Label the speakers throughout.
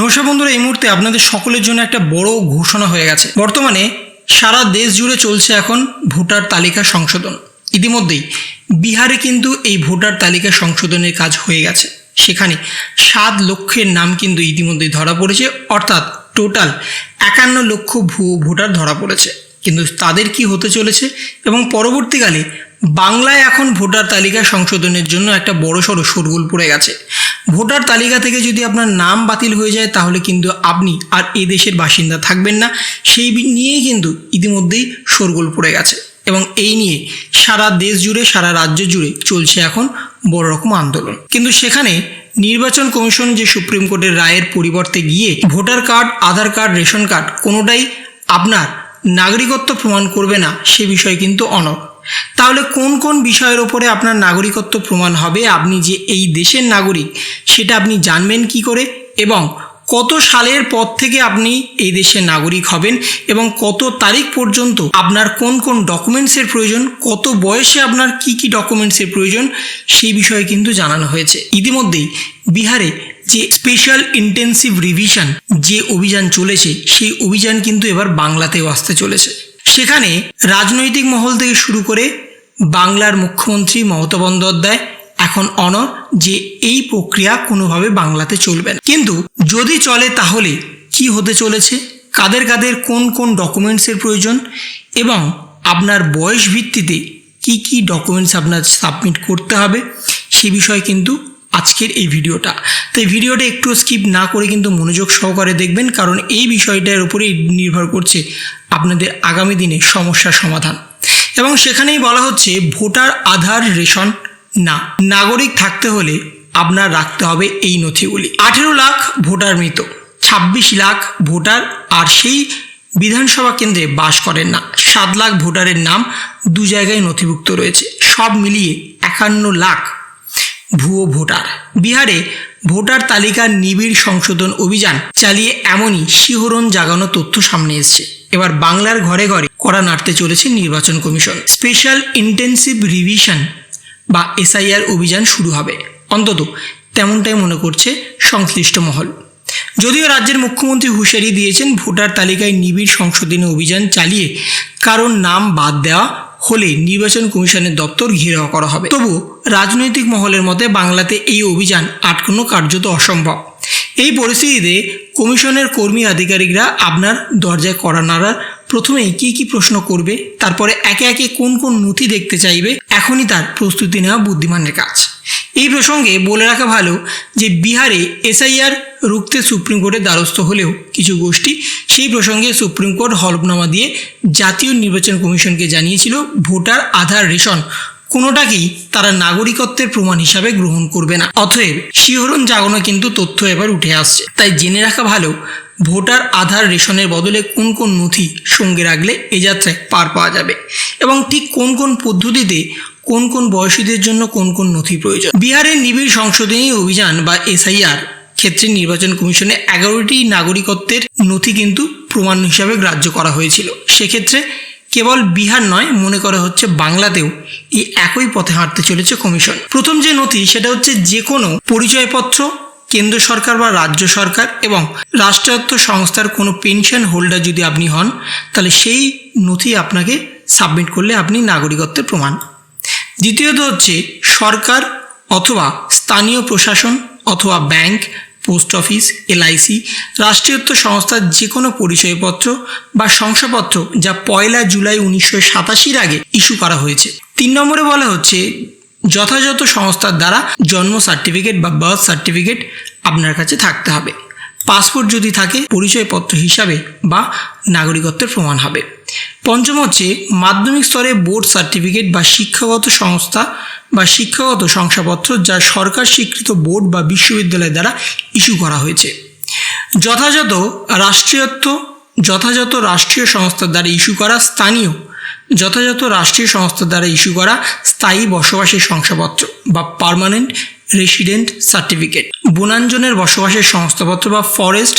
Speaker 1: নমস্কার বন্ধুরা, এই মুহূর্তে আপনাদের সকলের জন্য একটা বড় ঘোষণা হয়ে গেছে। বর্তমানে সারা দেশ জুড়ে চলছে এখন ভোটার তালিকা সংশোধন। ইতিমধ্যেই বিহারে কিন্তু এই ভোটার তালিকা সংশোধনের কাজ হয়ে গেছে। সেখানে সাত লক্ষের নাম কিন্তু ইতিমধ্যেই ধরা পড়েছে, অর্থাৎ টোটাল একান্ন লক্ষ ভুয়ো ভোটার ধরা পড়েছে। কিন্তু তাদের কি হতে চলেছে এবং পরবর্তীকালে বাংলায় এখন ভোটার তালিকা সংশোধনের জন্য একটা বড়সড় শোরগোল পড়ে গেছে। ভোটার তালিকা থেকে যদি আপনার নাম বাতিল হয়ে যায়, তাহলে কিন্তু আপনি আর এ দেশের বাসিন্দা থাকবেন না। সেই নিয়েই কিন্তু ইতিমধ্যেই শোরগোল পড়ে গেছে। এবং এই নিয়ে সারা দেশ জুড়ে, সারা রাজ্য জুড়ে চলছে এখন বড় রকম আন্দোলন। কিন্তু সেখানে নির্বাচন কমিশন যে সুপ্রিম কোর্টের রায়ের পরিবর্তে গিয়ে voter card, Aadhaar card, ration card কোনোটাই আপনার নাগরিকত্ব প্রমাণ করবে না, সে বিষয়ে কিন্তু অনর তাহলে কোন কোন বিষয়ের ওপরে আপনার নাগরিকত্ব প্রমাণ হবে? আপনি যে এই দেশের নাগরিক, সেটা আপনি জানবেন কি করে? এবং কত সালের পর থেকে আপনি এই দেশের নাগরিক হবেন? এবং কত তারিখ পর্যন্ত আপনার কোন কোন ডকুমেন্টসের প্রয়োজন? কত বয়সে আপনার কি কি ডকুমেন্টসের প্রয়োজন? সেই বিষয়ে কিন্তু জানানো হয়েছে। ইতিমধ্যেই বিহারে যে স্পেশাল ইন্টেন্সিভ রিভিশন যে অভিযান চলেছে, সেই অভিযান কিন্তু এবার বাংলাতেও আসতে চলেছে। সেখানে রাজনৈতিক মহল থেকে শুরু করে বাংলার মুখ্যমন্ত্রী মমতা বন্দ্যোপাধ্যায়, এখন অনর যে এই প্রক্রিয়া কোনোভাবে বাংলাতে চলবে না। কিন্তু যদি চলে তাহলে কি হতে চলেছে? কাদের কাদের কোন কোন ডকুমেন্টসের প্রয়োজন? এবং আপনার বয়স ভিত্তিতে কি কি ডকুমেন্টস আপনার সাবমিট করতে হবে? সে বিষয়ে কিন্তু আজকের এই ভিডিওটা। তো এই ভিডিওটা একটু স্কিপ না করে কিন্তু মনোযোগ সহকারে দেখবেন, কারণ এই বিষয়টার উপরেই নির্ভর করছে আপনাদের আগামী দিনে সমস্যার সমাধান। এবং সেখানেই বলা হচ্ছে, ভোটার আধার রেশন না। নাগরিক থাকতে হলে আপনার রাখতে হবে এই নথিগুলি। আঠেরো লাখ ভোটার মৃত, ছাব্বিশ লাখ ভোটার আর সেই বিধানসভা কেন্দ্রে বাস করেন না। সাত লাখ ভোটারের নাম দু জায়গায় নথিভুক্ত রয়েছে। সব মিলিয়ে একান্ন লাখ ভুয়ো ভোটার। বিহারে ভোটার তালিকার নিবিড় সংশোধন অভিযান চালিয়ে এমনই শিহরণ জাগানো তথ্য সামনে এসছে। এবার বাংলার ঘরে ঘরে কড়া নাড়তে চলেছে নির্বাচন কমিশন। স্পেশাল ইন্টেন্সিভ রিভিশন বা এসআইআর অভিযান শুরু হবে। অন্তত তেমনটাই মনে করছে সংশ্লিষ্ট মহল। যদিও রাজ্যের মুখ্যমন্ত্রী হুঁশিয়ারি দিয়েছেন, ভোটার তালিকায় নিবিড় সংশোধনী অভিযান চালিয়ে কারণ নাম বাদ দেওয়া হলে নির্বাচন কমিশনের দপ্তর ঘেরাও করা হবে। তবু রাজনৈতিক মহলের মতে বাংলাতে এই অভিযান আটকানো কার্যত অসম্ভব। এই পরিস্থিতিতে কমিশনের কর্মী আধিকারিকরা আপনার দরজায় করা নাড়ার প্রথমেই কি কি প্রশ্ন করবে, তারপরে একে একে কোন কোন নথি দেখতে চাইবে, এখনই তার প্রস্তুতি নেওয়া বুদ্ধিমানের কাজ। এই প্রসঙ্গে বলে রাখা ভালো যে বিহারে এসআইআর রুখতে সুপ্রিম কোর্টের দ্বারস্থ হলেও কিছু গোষ্ঠী সেই প্রসঙ্গে সুপ্রিম কোর্ট হলফনামা দিয়ে জাতীয় নির্বাচন কমিশনকে জানিয়েছিল ভোটার আধার রেশন। কোনোটাকেই তারা নাগরিকত্বের প্রমাণ হিসাবে গ্রহণ করবে না। অতএব শিহরণ জাগানো কিন্তু তথ্য এবার উঠে আসছে। তাই জেনে রাখা ভালো, ভোটার আধার রেশনের বদলে কোন কোন নথি সঙ্গে রাখলে এ যাত্রায় পার পাওয়া যাবে এবং ঠিক কোন কোন পদ্ধতিতে কোন কোন বয়সীদের জন্য কোন কোন নথি প্রয়োজন? বিহারের নিবিড় সংশোধনী অভিযান বা এসআইআর ক্ষেত্রে নির্বাচন কমিশনে এগারোটি নাগরিকত্বের নথি কিন্তু প্রমাণ হিসাবে গ্রাহ্য করা হয়েছিল। সেক্ষেত্রে কেবল বিহার নয়, মনে করা হচ্ছে বাংলাতেও এই একই পথে হাঁটতে চলেছে কমিশন। প্রথম যে নথি, সেটা হচ্ছে যে কোনো পরিচয়পত্র, কেন্দ্র সরকার বা রাজ্য সরকার এবং রাষ্ট্রায়ত্ত সংস্থার কোনো পেনশন হোল্ডার যদি আপনি হন, তাহলে সেই নথি আপনাকে সাবমিট করলে আপনি নাগরিকত্বের প্রমাণ। দ্বিতীয়ত হচ্ছে সরকার অথবা স্থানীয় প্রশাসন অথবা ব্যাংক, পোস্ট অফিস, এলআইসি, রাষ্ট্রীয়ত্ব সংস্থার যে কোনো পরিচয়পত্র বা শংসাপত্র যা পয়লা জুলাই উনিশশো সাতাশির আগে ইস্যু করা হয়েছে। তিন নম্বরে বলা হচ্ছে, যথাযথ সংস্থার দ্বারা জন্ম সার্টিফিকেট বা বার্থ সার্টিফিকেট আপনার কাছে থাকতে হবে। পাসপোর্ট যদি থাকে, পরিচয়পত্র হিসাবে বা নাগরিকত্বের প্রমাণ হবে। পঞ্চম হচ্ছে মাধ্যমিক স্তরে বোর্ড সার্টিফিকেট বা শিক্ষাগত সংস্থা বা শিক্ষাগত শংসাপত্র যা সরকার স্বীকৃত বোর্ড বা বিশ্ববিদ্যালয় দ্বারা ইস্যু করা হয়েছে। যথাযথ রাষ্ট্রীয়ত্ব, যথাযথ রাষ্ট্রীয় সংস্থার দ্বারা ইস্যু করা স্থানীয়, যথাযথ রাষ্ট্রীয় সংস্থা দ্বারা ইস্যু করা স্থায়ী বসবাসের শংসাপত্র বা পার্মানেন্ট রেসিডেন্ট সার্টিফিকেট। বনাঞ্চলের বসবাসের সংস্থাপত্র বা ফরেস্ট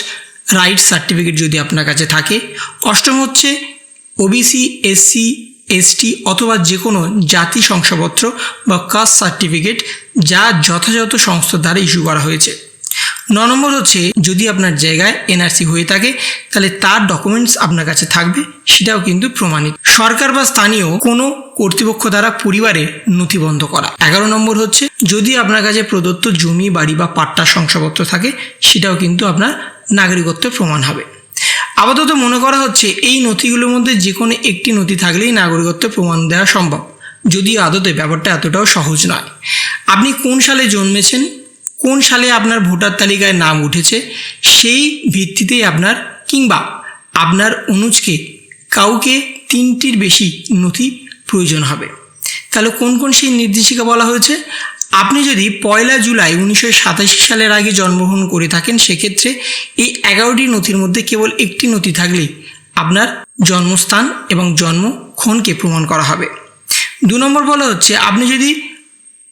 Speaker 1: রাইট সার্টিফিকেট যদি আপনার কাছে থাকে। অষ্টম হচ্ছে ওবিসি এসসি এসটি অথবা যে কোনো জাতি শংসাপত্র বা কাস্ট সার্টিফিকেট যা যথাযথ সংস্থা দ্বারা ইস্যু করা হয়েছে। ন নম্বর হচ্ছে, যদি আপনার জায়গায় এনআরসি হয়ে থাকে, তাহলে তার ডকুমেন্টস আপনার কাছে থাকবে, সেটাও কিন্তু প্রমাণিত। সরকার বা স্থানীয় কোনো কর্তৃপক্ষ দ্বারা পরিবারের নথিবন্ধ করা। এগারো নম্বর হচ্ছে, যদি আপনার কাছে প্রদত্ত জমি, বাড়ি বা পাট্টার শংসাপত্র থাকে, সেটাও কিন্তু আপনার নাগরিকত্বের প্রমাণ হবে। আপাতত মনে করা হচ্ছে এই নথিগুলোর মধ্যে যে কোনো একটি নথি থাকলেই নাগরিকত্বের প্রমাণ দেওয়া সম্ভব, যদিও আদতে ব্যাপারটা এতটাও সহজ নয়। আপনি কোন সালে জন্মেছেন, কোন সালে আপনার ভোটার তালিকায় নাম উঠেছে, সেই ভিত্তিতেই আপনার কিংবা আপনার অনুজকে কাউকে তিনটির বেশি নথি প্রয়োজন হবে। তাহলে কোন কোন সেই নির্দেশিকা বলা হয়েছে? আপনি যদি পয়লা জুলাই উনিশশো সাতাশি সালের আগে জন্মগ্রহণ করে থাকেন, সেক্ষেত্রে এই এগারোটি নথির মধ্যে কেবল একটি নথি থাকলেই আপনার জন্মস্থান এবং জন্মক্ষণকে প্রমাণ করা হবে। দু নম্বর বলা হচ্ছে, আপনি যদি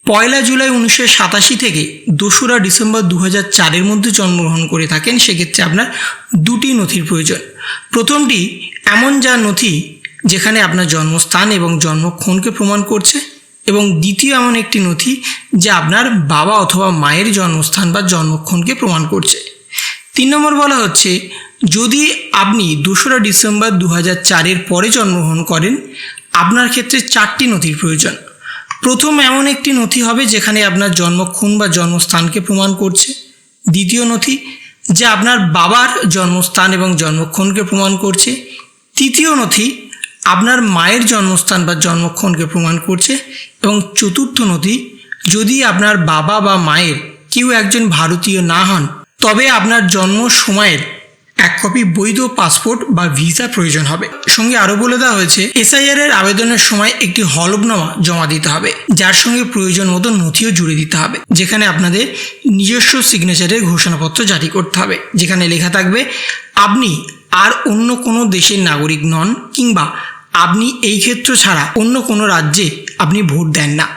Speaker 1: পয়লা জুলাই উনিশশো সাতাশি থেকে দোসরা ডিসেম্বর দু হাজার চারের মধ্যে জন্মগ্রহণ করে থাকেন, সেক্ষেত্রে আপনার দুটি নথির প্রয়োজন। প্রথমটি, এমন যা নথি যেখানে আপনার জন্মস্থান এবং জন্মক্ষণকে প্রমাণ করছে এবং দ্বিতীয় এমন একটি নথি যা আপনার বাবা অথবা মায়ের জন্মস্থান বা জন্মক্ষণকে প্রমাণ করছে। তিন নম্বর বলা হচ্ছে, যদি আপনি দোসরা ডিসেম্বর দু হাজার চারের পরে জন্মগ্রহণ করেন, আপনার ক্ষেত্রে চারটি নথির প্রয়োজন। প্রথম এমন একটি নথি হবে যেখানে আপনার জন্মক্ষণ বা জন্মস্থানকে প্রমাণ করছে। দ্বিতীয় নথি, যা আপনার বাবার জন্মস্থান এবং জন্মক্ষণকে প্রমাণ করছে। তৃতীয় নথি আপনার মায়ের জন্মস্থান বা জন্মক্ষণকে প্রমাণ করছে এবং চতুর্থ নথি যদি আপনার বাবা বা মায়ের কেউ একজন ভারতীয় না হন, তবে আপনার জন্ম সময়ের এক কপি বৈধ পাসপোর্ট বা ভিসা প্রয়োজন হবে। সঙ্গে আরও বলে দেওয়া হয়েছে, এসআইআর এর আবেদনের সময় একটি হলফনামা জমা দিতে হবে, যার সঙ্গে প্রয়োজন মতো নথিও জুড়ে দিতে হবে, যেখানে আপনাদের নিজস্ব সিগনেচারের ঘোষণাপত্র জারি করতে হবে, যেখানে লেখা থাকবে, আপনি আর অন্য কোনো দেশের নাগরিক নন কিংবা আপনি এই ক্ষেত্র ছাড়া অন্য কোনো রাজ্যে আপনি ভোট দেন না।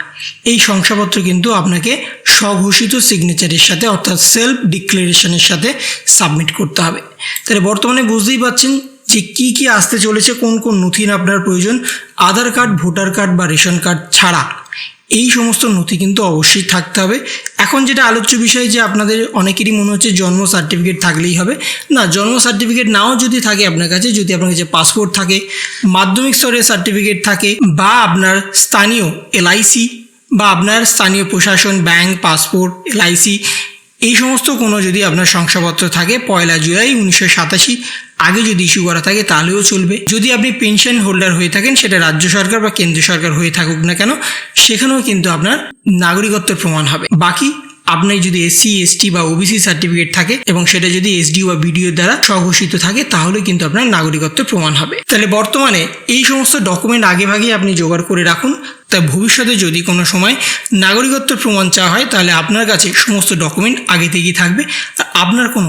Speaker 1: এই শংসাপত্র কিন্তু আপনাকে স্বঘোষিত সিগনেচারের সাথে, অর্থাৎ সেলফ ডিক্লারেশনের সাথে সাবমিট করতে হবে। তাহলে বর্তমানে বুঝতেই পাচ্ছেন যে কী কী আসতে চলেছে, কোন কোন নথি আপনার প্রয়োজন। আধার কার্ড, ভোটার কার্ড বা রেশন কার্ড ছাড়া এই সমস্ত নথি কিন্তু অবশ্যই থাকতে হবে। এখন যেটা আলোচ্য বিষয় যে আপনাদের অনেকেরই মনে হচ্ছে জন্ম সার্টিফিকেট থাকলেই হবে। না, জন্ম সার্টিফিকেট নাও যদি থাকে আপনার কাছে, যদি আপনার কাছে পাসপোর্ট থাকে, মাধ্যমিক স্তরের সার্টিফিকেট থাকে, বা আপনার স্থানীয় এলআইসি বা আপনার স্থানীয় প্রশাসন ব্যাংক পাসপোর্ট এলআইসি এই সমস্ত কোনো যদি আপনার শংসাপত্র থাকে, পয়লা জুলাই উনিশশো সাতাশি, আগে যদি ইস্যু করা থাকে তাহলেও চলবে। যদি আপনি পেনশন হোল্ডার হয়ে থাকেন, সেটা রাজ্য সরকার বা কেন্দ্রীয় সরকার হয়ে থাকুক না কেন, সেখানেও কিন্তু আপনার নাগরিকত্বের প্রমাণ হবে। বাকি আপনার যদি এসসি এসটি বা ওবিসি সার্টিফিকেট থাকে এবং সেটা যদি এসডিও বা বিডিও দ্বারা স্বঘোষিত থাকে, তাহলে কিন্তু আপনার নাগরিকত্ব প্রমাণ হবে। তাহলে বর্তমানে এই সমস্ত ডকুমেন্ট আগে ভাগে আপনি জোগাড় করে রাখুন। তা ভবিষ্যতে যদি কোনো সময় নাগরিকত্বের প্রমাণ চাওয়া হয়, তাহলে আপনার কাছে সমস্ত ডকুমেন্ট আগে থেকেই থাকবে। আপনার কোনো